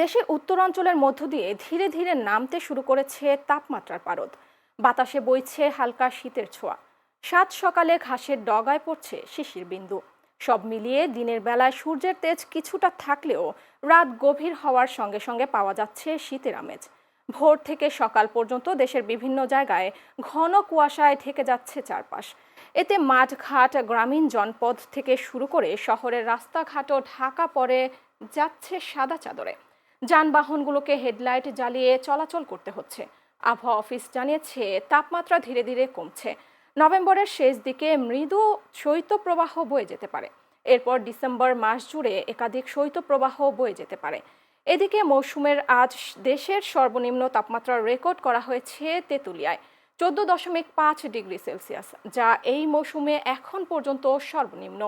দেশে উত্তরাঞ্চলের মধ্য দিয়ে ধীরে ধীরে নামতে শুরু করেছে তাপমাত্রার পারদ। বাতাসে বইছে হালকা শীতের ছোঁয়া। সাত সকালে ঘাসের ডগায় পড়ছে শিশির বিন্দু। সব মিলিয়ে দিনের বেলায় সূর্যের তেজ কিছুটা থাকলেও রাত গভীর হওয়ার সঙ্গে সঙ্গে পাওয়া যাচ্ছে শীতের আমেজ। ভোর থেকে সকাল পর্যন্ত দেশের বিভিন্ন জায়গায় ঘন কুয়াশায় ঢেকে যাচ্ছে চারপাশ। এতে মাঠঘাট, গ্রামীণ জনপদ থেকে শুরু করে শহরের রাস্তাঘাটও ঢাকা পড়ে যাচ্ছে সাদা চাদরে। যানবাহনগুলোকে হেডলাইট জ্বালিয়ে চলাচল করতে হচ্ছে। আবহাওয়া অফিস জানিয়েছে, তাপমাত্রা ধীরে ধীরে কমছে। নভেম্বরের শেষ দিকে মৃদু শৈত্যপ্রবাহ বয়ে যেতে পারে। এরপর ডিসেম্বর মাস জুড়ে একাধিক শৈত্যপ্রবাহ বয়ে যেতে পারে। এদিকে মৌসুমের আজ দেশের সর্বনিম্ন তাপমাত্রা রেকর্ড করা হয়েছে তেঁতুলিয়ায়, চোদ্দ দশমিক পাঁচ ডিগ্রি সেলসিয়াস, যা এই মৌসুমে এখন পর্যন্ত সর্বনিম্ন।